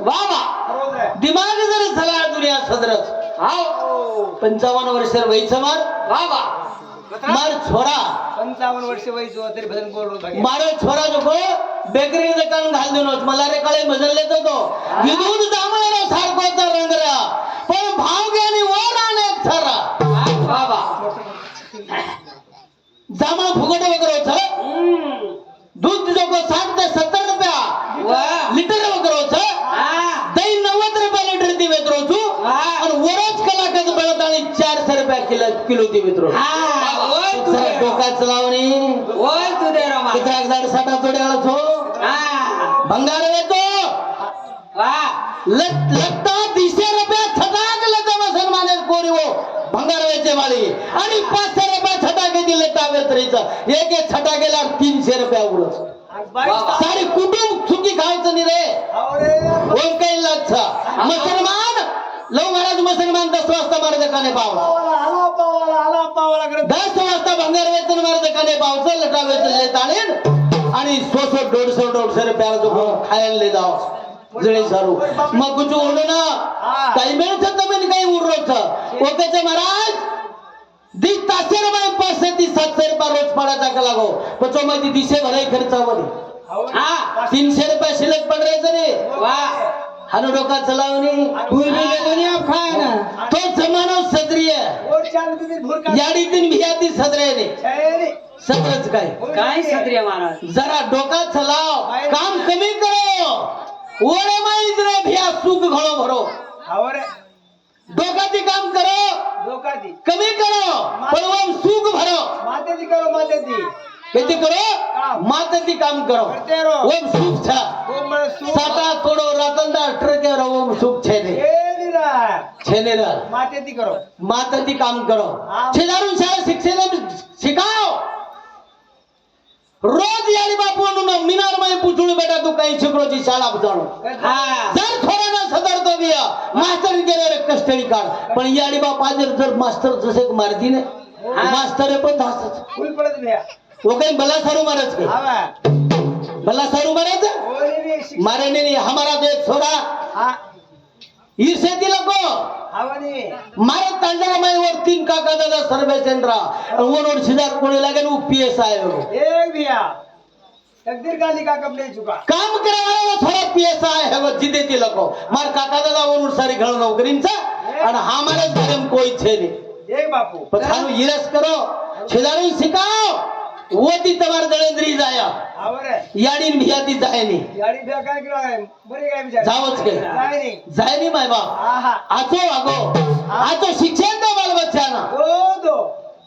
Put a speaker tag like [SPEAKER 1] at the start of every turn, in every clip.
[SPEAKER 1] वा वा. दिमाग जर झाला दुनिया सदरच
[SPEAKER 2] हो.
[SPEAKER 1] पंचावन्न वर्ष वयचं मार
[SPEAKER 2] वा वा
[SPEAKER 1] मार छोरा.
[SPEAKER 2] पंचावन्न वर्ष वयचो तरी भजन बघे.
[SPEAKER 1] मारो छोरा जो बेकरी दुकान घाल देणोच मला रे काळे मजलले तो तो. विदून जांभळा सारखोचा रंगरा. पण भाव घ्यानी वर अनेक थरा.
[SPEAKER 2] वा वा
[SPEAKER 1] जांभळ फुगट वगैरे. दूध जो साठ ते सत्तर रुपया.
[SPEAKER 2] वा.
[SPEAKER 1] लिटर वगैरे होत
[SPEAKER 2] हा.
[SPEAKER 1] दही नव्वद रुपया लिटर ती वेतरो तू
[SPEAKER 2] हा.
[SPEAKER 1] आणि वरच कलाकच बळत आणि चारशे रुपया किलो किलो
[SPEAKER 2] हा, दे.
[SPEAKER 1] डोका चलावणी
[SPEAKER 2] वय तू दे रमा.
[SPEAKER 1] किती हजार साठा आळतो
[SPEAKER 2] हा.
[SPEAKER 1] भंगार येतो. तीसशे रुपया छटाक लता कोरी वो भंगार वेचे वाली आणि पाचशे रुपया छटाके दिले एक एक छटाकेला तीनशे रुपया
[SPEAKER 2] वा.
[SPEAKER 1] सारी कुटुंब सुखी खायचं नाही रे? काही लागत मुसलमान लव महाराज मुसलमान दस वाजता मार्ग काने पाव दस वाजता भंगार वेतन मार्ग काने पावचं लटा वेचन ले ताणीन. आणि सो सो दोडशे दोडशे रुपयाला जो खायला ले जाव. जळे सारू. मग कुछ उरलो ना? काही मिळत तुम्ही काही उरलो ओकेचे महाराज? दी ताशे रुपये पाचशे ती सातशे रुपये रोज पडायचा का लागो. पचो मध्ये दिशे भराई खर्चावर.
[SPEAKER 2] हा.
[SPEAKER 1] तीनशे रुपये शिल्लक पडायचं रे
[SPEAKER 2] वा.
[SPEAKER 1] हानो डोका चलावणी तो जमानो सदरीय। याडी तीन भियाती सदरेने सदरच काय?
[SPEAKER 2] काय क्षत्रिय महाराज?
[SPEAKER 1] जरा डोका चलाव काम कमी करो। ओरे माहीत रे भिया सुख घडो भरो। डोकाती काम करो। कमी करो पण ओम सुख भरो। किती करो? मातती काम करो। ओम सुख छा। साता तोडो ट्रके रो ओम सुख छेने छेने रा
[SPEAKER 2] माते करो.
[SPEAKER 1] मातती काम करो. शेजारून शाळा शिक्षण शिकाव. रोज याडी बापू म्हणून मिनार माई पुचुळ बेटा तू काही शिकरोची शाळा जाणू
[SPEAKER 2] हा
[SPEAKER 1] जर थोडा ना सदरतो बिया मास्तर गेले रे कष्टडी काढ. पण याडी बाप आज जर मास्तर जसे मारती ने मास्तर पण धासच
[SPEAKER 2] फुल पडत भैया
[SPEAKER 1] वो काही भला सारू
[SPEAKER 2] आवा
[SPEAKER 1] भला सारू
[SPEAKER 2] शिक-
[SPEAKER 1] मारे नहीं. हमारा तो एक
[SPEAKER 2] हा
[SPEAKER 1] मारे काका दादा सर्वे सेंद्रा वन और सिदार कोणी लागे उ पीएस आय हो
[SPEAKER 2] एक भैया तकदीर का लिखा कब नहीं चुका
[SPEAKER 1] काम करायला वो थोडा पीएस आय है वो जिदे ती लको मार काका दादा वन सारी घळ नोकरींचा आणि हमारे धर्म कोई छे नहीं
[SPEAKER 2] एक बापू
[SPEAKER 1] पण थानु इरस करो शेजारी शिकाव वो ती तमार दळेंद्री जाया.
[SPEAKER 2] आवर
[SPEAKER 1] याडीन भियाती जाय नाही
[SPEAKER 2] याडी भैया काय किलो आहे? बरे काय विचार
[SPEAKER 1] जावच के
[SPEAKER 2] काय नाही
[SPEAKER 1] जाय नाही माय बाप.
[SPEAKER 2] आहा.
[SPEAKER 1] आचो आगो आचो शिक्षण दो बाल बच्चाना.
[SPEAKER 2] दो दो.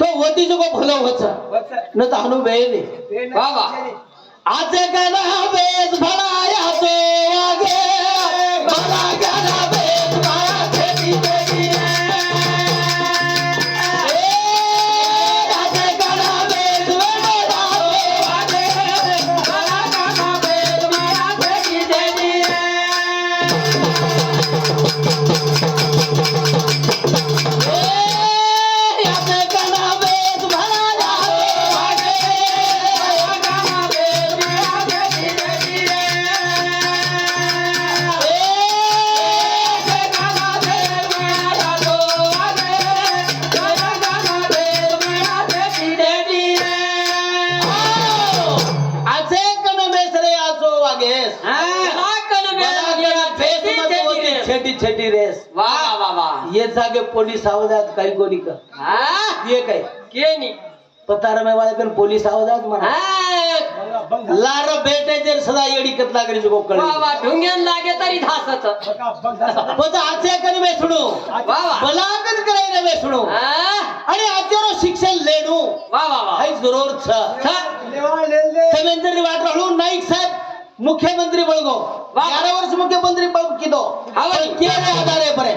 [SPEAKER 1] तो वती जो को भलो होच.
[SPEAKER 2] बस
[SPEAKER 1] न तो अनु वेळ नाही
[SPEAKER 2] ते
[SPEAKER 1] वा वा. आज गला वेस भळाया तो वागे भला छेटी छेटी रेस.
[SPEAKER 2] वा वा वा
[SPEAKER 1] ये जागे पोलीस आवाजात काही कोणी का?
[SPEAKER 2] हा?
[SPEAKER 1] ये काय?
[SPEAKER 2] के नी?
[SPEAKER 1] पतार में वाले पण पोलीस आवाजात म्हणा लार बेटे जर सदा येडी कत लागरी जो कळ
[SPEAKER 2] वा वा ढुंग्यान लागे तरी धासत
[SPEAKER 1] पण आजच्या कधी बेसणू.
[SPEAKER 2] वा वा.
[SPEAKER 1] बलागत करायला बेसणू.
[SPEAKER 2] हा?
[SPEAKER 1] आणि आजरो शिक्षण लेणू.
[SPEAKER 2] वा वा वा.
[SPEAKER 1] हाय जरूर छ देवेंद्र वाट राहू. नाईक साहेब मुख्यमंत्री बळगो ग्यारह वर्ष मुख्यमंत्री बळग किदो அவன்
[SPEAKER 2] கேள்வி
[SPEAKER 1] ஆதாரே பரே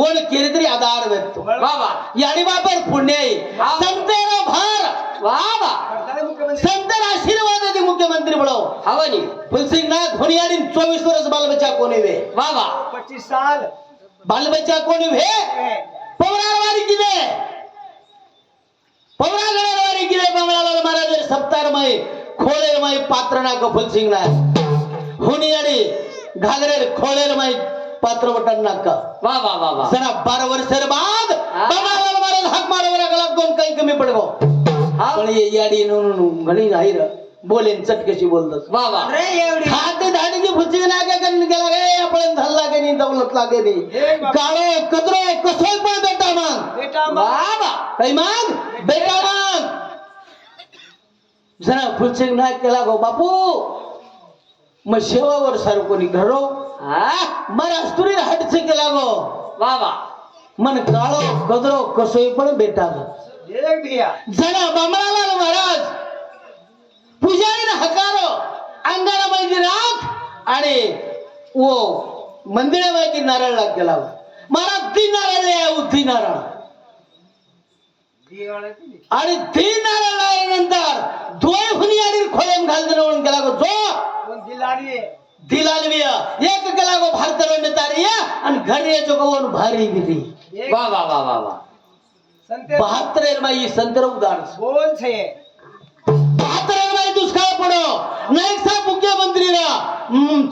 [SPEAKER 1] ஓன கேள்வி ஆதார
[SPEAKER 2] வெத்து வாவா
[SPEAKER 1] यानी वापर पुण्य संतेर भार.
[SPEAKER 2] वावा
[SPEAKER 1] संतर आशीर्वादाचे मुख्यमंत्री बळो
[SPEAKER 2] हवानी
[SPEAKER 1] फुलसिंग नाथ होनियानी चोवीस वर्ष बालबच्चा कोणी वे?
[SPEAKER 2] वा पच्चीस साल.
[SPEAKER 1] बच्चा कोणी वे? पवरारवारी किदे पवरागडारवारी किदे पवरालाल महाराज सप्तार मई खोळे माई पात्रना कफुल सिंग ना हुनियाडी घागरेर खोळेर माहीत पात्र वटन नाका
[SPEAKER 3] वा वा वा वा.
[SPEAKER 1] जरा बारा वर्षर बाद
[SPEAKER 3] हा.
[SPEAKER 1] बाबाला मारेल हाक मारावं लागला दोन काही कमी पडगो
[SPEAKER 3] हा.
[SPEAKER 1] पण ये याडी नोनू घणी नाही र. बोलेन चटकेशी बोलतस.
[SPEAKER 3] वा वा.
[SPEAKER 2] अरे एवढी.
[SPEAKER 1] खाते धाडीची फुची लागे कन गेला गे आपण धल लागे नी दौलत लागे नी.
[SPEAKER 2] हे बाप.
[SPEAKER 1] काळो कदरो कसोय पण बेटा मग.
[SPEAKER 2] बेटा मग.
[SPEAKER 3] वा.
[SPEAKER 1] काही मग? बेटा मग. जरा फुचिंग नाही केला गो बापू! मग शेवावर सारं कोणी घरो
[SPEAKER 3] हा
[SPEAKER 1] मरा तुरी हटचे केला गो.
[SPEAKER 3] वा
[SPEAKER 1] मन काळो कदरो कसोय पण बेटा जरा बामणाला महाराज. पुजारीने हकारो. अंगारा माहिती राख आणि ओ मंदिरा माहिती नारळ लाग गेला महाराज तीन नारळ तीन नारळ. आणि तीन नारळ लावल्यानंतर दोय हुनी आणि खोलेम घालते म्हणून गेला गो जो दिलालविय. एक गेला गो भारत तारिय आणि घरी यायचो गो भारी गिरी
[SPEAKER 3] वा वा वा वा वा.
[SPEAKER 2] संते
[SPEAKER 1] बहात्तर माई संतर उदार
[SPEAKER 2] बोल छे?
[SPEAKER 1] बहात्तर माई दुष्काळ पडो. नाही सा मुख्यमंत्री रा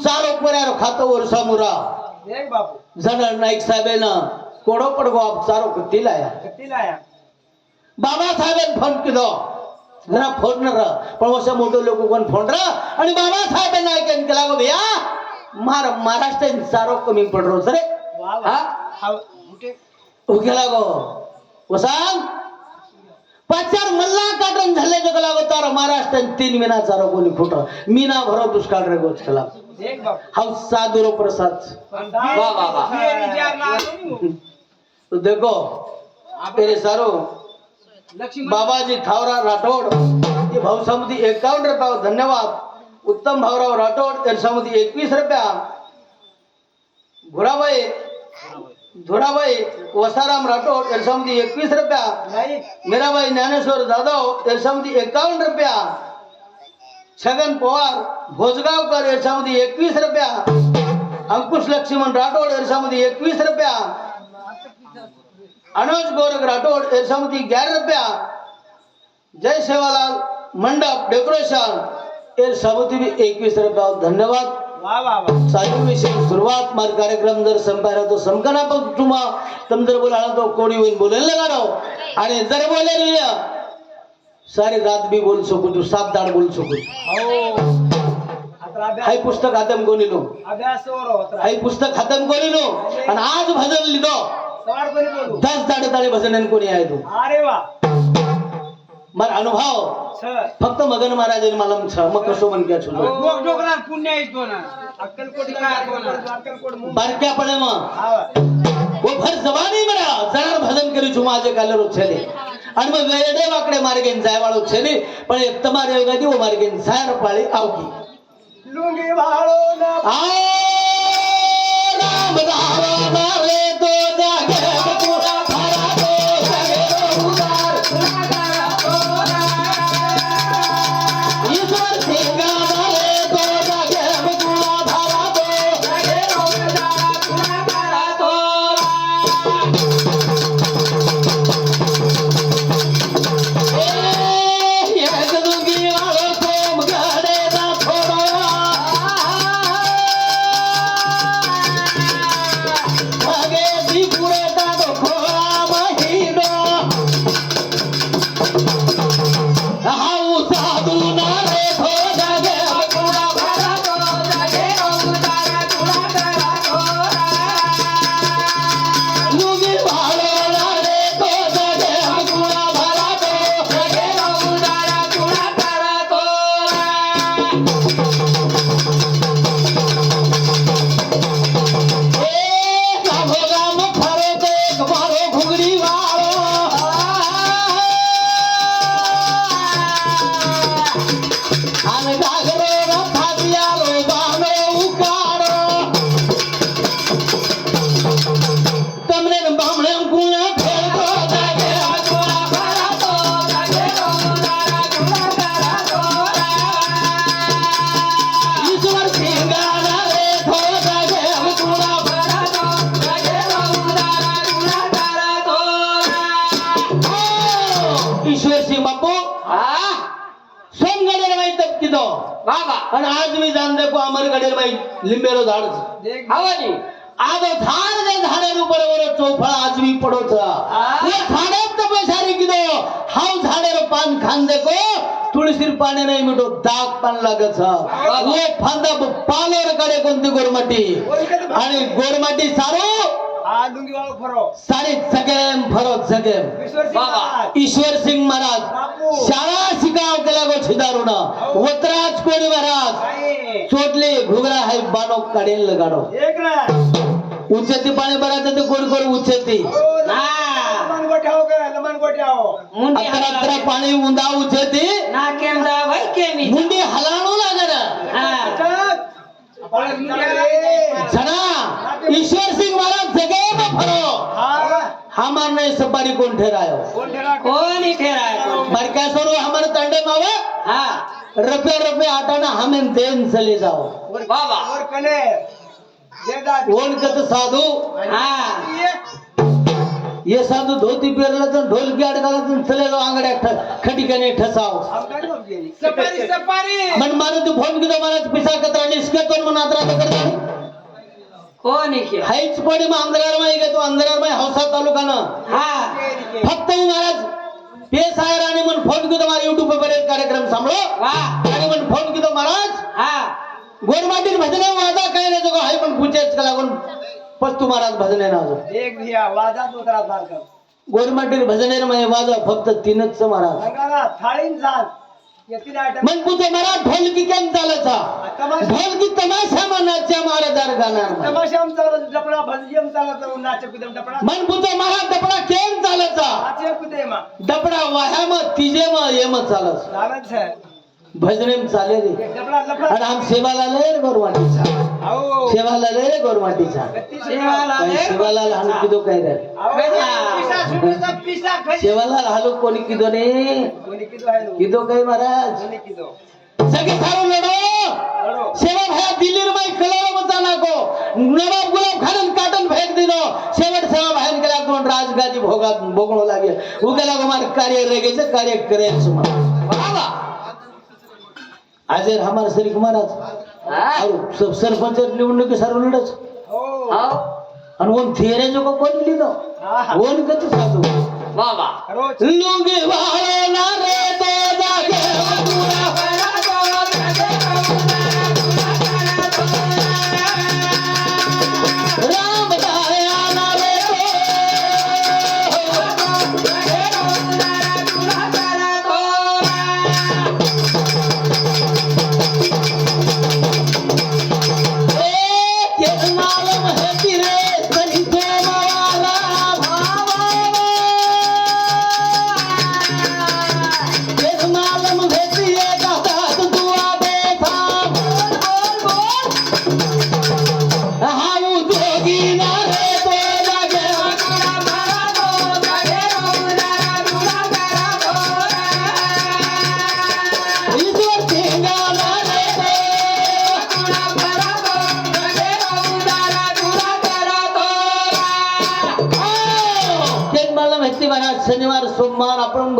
[SPEAKER 1] चारो पर्यार खातो वर्षा मुरा.
[SPEAKER 2] एक बापू.
[SPEAKER 1] जण नाईक साहेबांना कोडो पडगो आप चारो किती लाया
[SPEAKER 2] किती लाया
[SPEAKER 1] बाबा साहेबांनी फोन केलो. जरा फोन न पण अशा मोठे लोक कोण फोन र आणि बाबा साहेबांना ऐकून केला गो भैया मार कमी पडरो सरे
[SPEAKER 3] हा?
[SPEAKER 2] हा मोठे
[SPEAKER 1] हो गेला गो. वसांग पाचार मल्ला काटन झाले जो गेला गो तार महाराष्ट्रात तीन महिना चारो कोणी फुट मीना भरो दुष्काळ रे गोच केला हा साधुरो प्रसाद.
[SPEAKER 3] वा, वा, वा.
[SPEAKER 1] देखो तेरे सारो बाबाजी थावरा राठोड ये भाऊसामध्ये एकावन्न रुपया धन्यवाद. उत्तम भाऊराव राठोड यांच्यामध्ये एकवीस रुपया. भुराबाई धुराबाई वसाराम राठोड यांच्यामध्ये एकवीस रुपया. मीराबाई ज्ञानेश्वर जाधव यांच्यामध्ये एकावन्न रुपया. छगन पवार भोजगावकर यांच्यामध्ये एकवीस रुपया. अंकुश लक्ष्मण राठोड यांच्यामध्ये एकवीस रुपया. अनुज गोरख राठोड यांच्यामध्ये ग्यारह रुपया जय सेवालाल मंडप डेकोरेशन यांच्यामध्ये बी एकवीस रुपया. धन्यवाद. सुरुवात कार्यक्रम जर संपायला तो समकना पण तुम्हा. बोलायला तो कोणी आणि जर बोले रे सारी रात भी बोल सकू तू सात दाड बोल सकू
[SPEAKER 2] हो. आता अभ्यास
[SPEAKER 1] हाय पुस्तक हातम कोणी लो
[SPEAKER 2] अभ्यास वर होत राहा.
[SPEAKER 1] हाय पुस्तक हातम कोणी लो आणि आज भजन लिहितो
[SPEAKER 2] सवार कोणी बोलू
[SPEAKER 1] दस दाडे दाडे भजन कोणी आहे तू
[SPEAKER 2] अरे वा
[SPEAKER 1] मार अनुभव
[SPEAKER 2] सर
[SPEAKER 1] फक्त मगन महाराज मला छ मग कसो म्हण क्या छुलो
[SPEAKER 2] डोक डोकरात पुण्य आहे कोण अक्कलकोट काय कोण अक्कलकोट मुंबई
[SPEAKER 1] बारक्या पडे मग
[SPEAKER 2] हा वा.
[SPEAKER 1] वो भर जबानी मरा जणार भजन करी छु माझे कालर छेले आणि मग वेडे वाकडे मार्गेन आणि आज मी जाण देखो अमर गडेर बाई लिंबेरो झाड.
[SPEAKER 3] हवानी
[SPEAKER 1] आज झाड जे झाडार बरोबर चौफळ आज मी पडोच झाडात पैसारी कितो हाव झाडार पान खान देखो तुळशीर पाणी नाही मिठो दाग पान लागत. फांदा पालोरकडे कोणती गोरमाटी? आणि गोरमाटी सारो
[SPEAKER 2] हा लुंगी वाळू फरो.
[SPEAKER 1] सारी जगेम फरक जगेम.
[SPEAKER 2] ईश्वर सिंग
[SPEAKER 3] बाबा.
[SPEAKER 2] महाराज.
[SPEAKER 1] ईश्वर सिंग महाराज.
[SPEAKER 2] बापू.
[SPEAKER 1] शाळा शिकाव केला गो छिदारुण वतराज कोणी महाराज? चोटले घुगरा हाय बानो काढेल लगाडो
[SPEAKER 2] ना
[SPEAKER 1] उच्चती पाणी भरायचं ते कोण कोण उच्चती.
[SPEAKER 2] हो,
[SPEAKER 1] अकरा पाणी उंदा उच्चती. मुंडी हलाणू लागणार
[SPEAKER 3] हा.
[SPEAKER 1] ईश्वर हमार नहीं सपारी कोण ठेरायो
[SPEAKER 2] कोण ठेरा
[SPEAKER 3] कोणी ठेराय
[SPEAKER 1] बड़का सरो हमारे तंडे मावे?
[SPEAKER 3] हा।
[SPEAKER 1] रुपये रुपये आटाना हमें देन चले जाओ।
[SPEAKER 3] बाबा।
[SPEAKER 2] और कने
[SPEAKER 1] ओन कत साधू?
[SPEAKER 3] हा।
[SPEAKER 1] ये साधू धोती पेरला तर ढोलकी अडकाला तर चले जाओ आंगड्या ठ- खटिकाने ठसाव
[SPEAKER 2] हम काय जोब गेली
[SPEAKER 3] सफारी सफारी।
[SPEAKER 1] मन मारे तू फोन किती मला पिसा कतरा निस्केतो मन आदरा करता
[SPEAKER 3] कोणी के
[SPEAKER 1] हाईच पडी मग अंधरार माही घेतो अंधरार माही हौसा तालुकानं.
[SPEAKER 3] हा.
[SPEAKER 1] फक्त महाराज पेस आहे आणि मन फोन किती मारा युट्यूब वर एक कार्यक्रम सांभळो.
[SPEAKER 3] वा.
[SPEAKER 1] आणि मन फोन किती महाराज.
[SPEAKER 3] हा.
[SPEAKER 1] गोरमाटीत भजने वादा काय नाही जो हाय पण पूछेच का लागून पस्तू महाराज भजने नाजो
[SPEAKER 2] एक भिया वाजात उतरा सारखं.
[SPEAKER 1] गोरमाटीत भजने मध्ये वाजवा फक्त तीनच महाराज.
[SPEAKER 2] थाळीन जाण आयटम
[SPEAKER 1] मन पूछे महाराज ढोलकी केम चालायचा.
[SPEAKER 2] तमाशा.
[SPEAKER 1] ढोलकी तमाशा मनाच्या गाणार नाही.
[SPEAKER 2] तमाशा आमचा डपडा नाचे कुदम डपडा.
[SPEAKER 1] मन पूछे महाराज दपडा केम चालायचा.
[SPEAKER 2] नाचे कुदे मा.
[SPEAKER 1] दपडा वाह्याम तिजे म येम
[SPEAKER 2] चालत है
[SPEAKER 1] भजनेम चाले रे
[SPEAKER 2] डपडा.
[SPEAKER 1] आणि आम सेवाला लय रे सेवाला लय रे गोरमाटीचा
[SPEAKER 3] सेवाला
[SPEAKER 1] लहान किदो काय रे?
[SPEAKER 2] पिसा सुटूचा पिसा खाई
[SPEAKER 1] सेवाला हालो कोणी किदो ने?
[SPEAKER 2] किदो
[SPEAKER 1] काय महाराज? सगळे सारो लढो. सेवा भया दिल्लीर माई कलर मचा नाको नवाब गुलाब खान काटन फेक दिनो. शेवट सेवा भायन केला कोण राजगादी भोगात भोगणो लागे उगेला मार कार्य रेगेचं कार्य करेल सुमा
[SPEAKER 3] बाबा
[SPEAKER 1] आज हमार श्री महाराज
[SPEAKER 3] हा?
[SPEAKER 1] सब सरपंच निवडणुकी सर्व लढच
[SPEAKER 2] हो.
[SPEAKER 1] आणि ओन थेरे जो को कोण लिहिलो? ओन कत साधू?
[SPEAKER 3] बाबा
[SPEAKER 1] लुंगी वाळो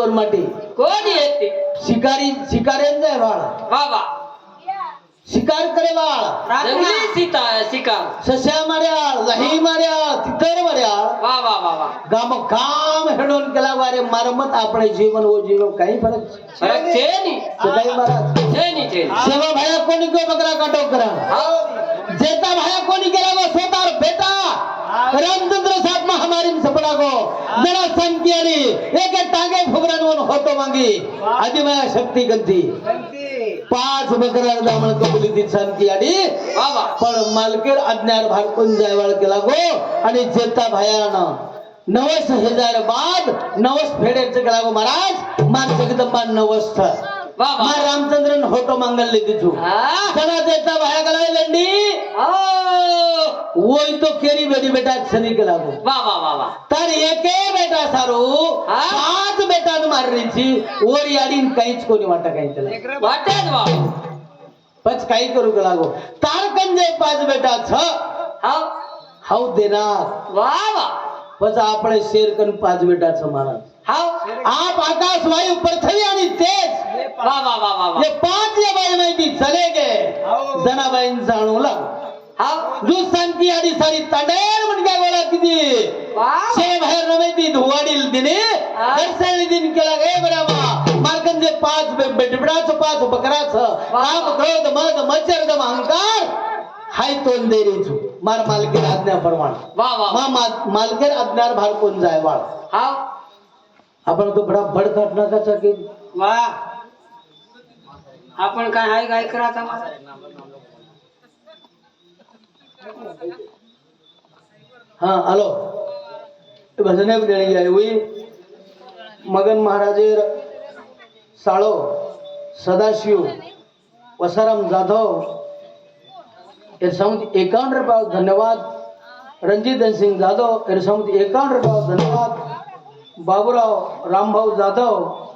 [SPEAKER 1] गोरमाटी
[SPEAKER 3] कोणी येते?
[SPEAKER 1] शिकारी शिकाऱ्यांचा आहे बाळ.
[SPEAKER 3] बाबा
[SPEAKER 1] शिकार करे बाळ.
[SPEAKER 3] जंगली सीता शिकार
[SPEAKER 1] सस्या मार्याळ लही मार्याळ तितर मार्याळ
[SPEAKER 3] वा वा वा वा.
[SPEAKER 1] गाम काम हेडून केला वारे मारमत आपले जीवन व जीवन. काही फरक
[SPEAKER 3] फरक चेनी
[SPEAKER 1] सदाई महाराज
[SPEAKER 3] चेनी चेनी
[SPEAKER 1] सेवा भाया कोणी को बकरा काटो करा
[SPEAKER 3] हाव
[SPEAKER 1] जेता भाया कोणी केला गो स्वतः बेटा रामचंद्र साहेब महामारी सपडा गो जरा संती आणि एक टांगे फुगरण होतो मांगी. आधी शक्ती गंती पाच बकरा दामण कबुली ती आणि
[SPEAKER 3] बाबा.
[SPEAKER 1] पण मालकेर अज्ञान भारपून जायवाळ केला गो. आणि जेता भयानं. नवस हजार बाद नवस फेडायचं केला गो महाराज. मान जगदंबा नवस. मा रामचंद्रन होतो मांगल्य तिचू सणाचा बाहेर गलाय लंडी.
[SPEAKER 3] हो.
[SPEAKER 1] वोई तो केरी बेटी बेटा सनी के लागू
[SPEAKER 3] वा वा वा वा.
[SPEAKER 1] तर एके बेटा सारू पाच बेटान माररीची वर याडीन काहीच कोणी वाटा काही त्याला.
[SPEAKER 3] वाटत वा.
[SPEAKER 1] पच काही करू के लागू तारकंजे पाच बेटा छ.
[SPEAKER 3] हा.
[SPEAKER 1] हाऊ देणार.
[SPEAKER 3] वा वा.
[SPEAKER 1] पच आपण शेर करून पाच बेटा छ
[SPEAKER 3] महाराज
[SPEAKER 1] आप आकाश वायू पृथ्वी आणि तेज.
[SPEAKER 2] हे पा-
[SPEAKER 3] वा वा वा.
[SPEAKER 1] हे पाच या बाई माहिती चले गे.
[SPEAKER 2] हो.
[SPEAKER 1] जनाबाईन जाणू लाग.
[SPEAKER 3] हाव
[SPEAKER 1] जू सांगती आणि सारी तांडेर म्हण काय बोला किती शे बाहेर नव्हती धुवाडील दिने.
[SPEAKER 3] हा.
[SPEAKER 1] दर्शनी दिन केला गे बरामा मार्कंजे पाच बेटबडाच पाच बकराच. काम क्रोध मद मच्छर दम अहंकार. हाय तोंड देरीचू मार मालकीर आज्ञा प्रमाण
[SPEAKER 3] वा वा.
[SPEAKER 1] मा मालकीर आज्ञार भार कोण जाय वाळ.
[SPEAKER 3] हाव
[SPEAKER 1] आपण तो बडा बड काटण्याचा की
[SPEAKER 3] वा. आपण काय हाय काय करा आता
[SPEAKER 1] हा हॅलो. भजने देणी आहे हुई मगन महाराजेर साळो सदाशिव वसाराम जाधव. एर समुद्र एकावन्न रुपये धन्यवाद. रणजित सिंग जाधव एर समुद्र एकावन्न रुपये धन्यवाद. बाबूराव रामभाऊ जाधव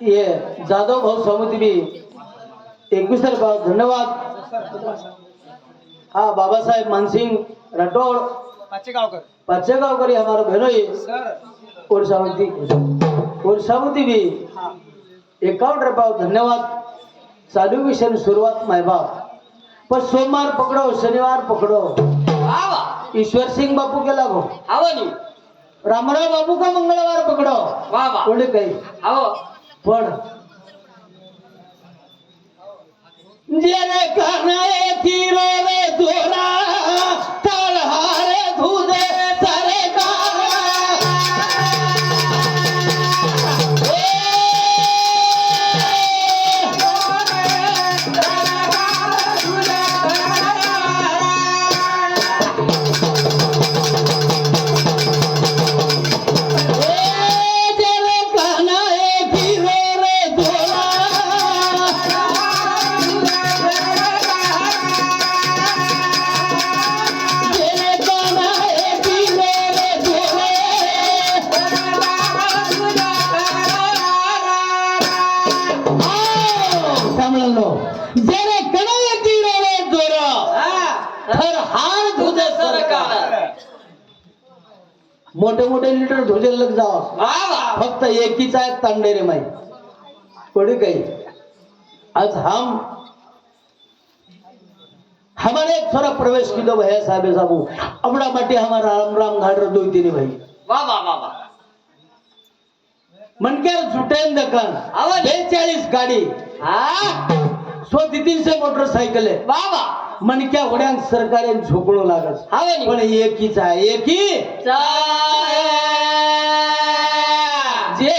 [SPEAKER 1] ये जाधव भाऊ समिती भी एकवीस रुपये धन्यवाद. हा बाबासाहेब मानसिंग राठोड.
[SPEAKER 2] पाचेगावकर.
[SPEAKER 1] पाचेगावकरी हमारा बहनोई और सावंती और सावंती भी
[SPEAKER 2] हा.
[SPEAKER 1] एकावन्न रुपये धन्यवाद. चालू विषय सुरुवात माय बाप. पण सोमवार पकडो शनिवार पकडो. ईश्वर सिंग बापू केला गो
[SPEAKER 3] हाव नी
[SPEAKER 1] रामराव बापू का मंगळवार पकडो
[SPEAKER 3] वा वा
[SPEAKER 1] कोणी काही
[SPEAKER 3] हाव
[SPEAKER 1] पण जेने कनाए तीरो रे मोठे मोठे लिटर लग जाव. फक्त एकीचा आहे तांडेरे माई. कोणी काही. आज हम हमारे एक थोड़ा प्रवेश की दो भैया साहब साबू. अपना माटी हमारा राम राम घाट दो तीन भाई.
[SPEAKER 3] वा वा वा वा.
[SPEAKER 1] मनकर झुटेन दकन.
[SPEAKER 3] आवाज.
[SPEAKER 1] बेचाळीस गाडी.
[SPEAKER 3] हा?
[SPEAKER 1] सो तीनशे मोटरसायकल आहे.
[SPEAKER 3] वा वा.
[SPEAKER 1] मनक्या उड्यांक सरकारे झोकळो लागत
[SPEAKER 3] हाव
[SPEAKER 1] पण एकीचा आहे एकी? जे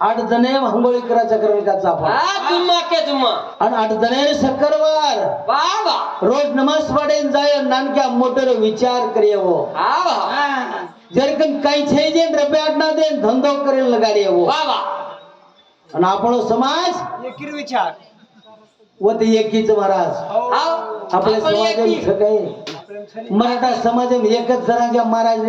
[SPEAKER 1] अडचणे हंगोळीकरा चक्रवर्ती आपण
[SPEAKER 3] जुम्मा के जुम्मा.
[SPEAKER 1] आणि अडचणे
[SPEAKER 3] शक्करवार
[SPEAKER 1] रोज नमाज पडेन जाय नानक्या मोटर विचार करेवो. जरकन काही छे जे रब्यात ना देन धंदो करेल लगाडेवो.
[SPEAKER 3] बाबा
[SPEAKER 1] आणि आपण हो समाज
[SPEAKER 2] एकीर विचार.
[SPEAKER 1] व ते एकीच महाराज. आपल्या
[SPEAKER 3] समाजाने
[SPEAKER 1] सगळे. मराठा समाजात एकच जरांग्या महाराज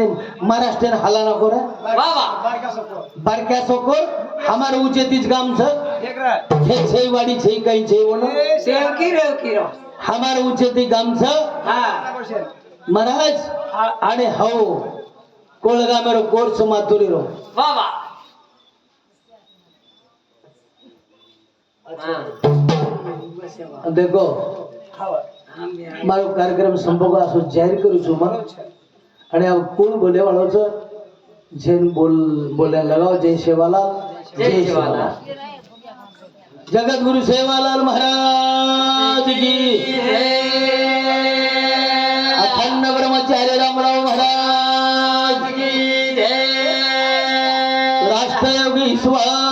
[SPEAKER 1] महाराष्ट्रीयन हाला नको रे
[SPEAKER 3] बाबा.
[SPEAKER 2] बारका सोको.
[SPEAKER 1] बारक्या सोकोर हमार उचेतीच गाम छ. हे छै काही छै हमार उचेती गाम छ
[SPEAKER 3] हा.
[SPEAKER 1] महाराज. आणि हो कोळगा मेरो कोर्स मातुरी रो
[SPEAKER 3] बाबा हा.
[SPEAKER 1] देखो. મારો કાર્યક્રમ સંભોગ આસો જાહેર કરું છું માં અને આ કોણ બોલે વાળો છે જેન બોલ બોલે લગાવ જય સેવાલાલ
[SPEAKER 3] જય સેવાલાલ.
[SPEAKER 1] જગતગુરુ સેવાલાલ મહારાજ કી અખંડ બ્રહ્મચાર્ય રામરાવ મહારાજ કી રાષ્ટ્રયોગી ઈશ્વર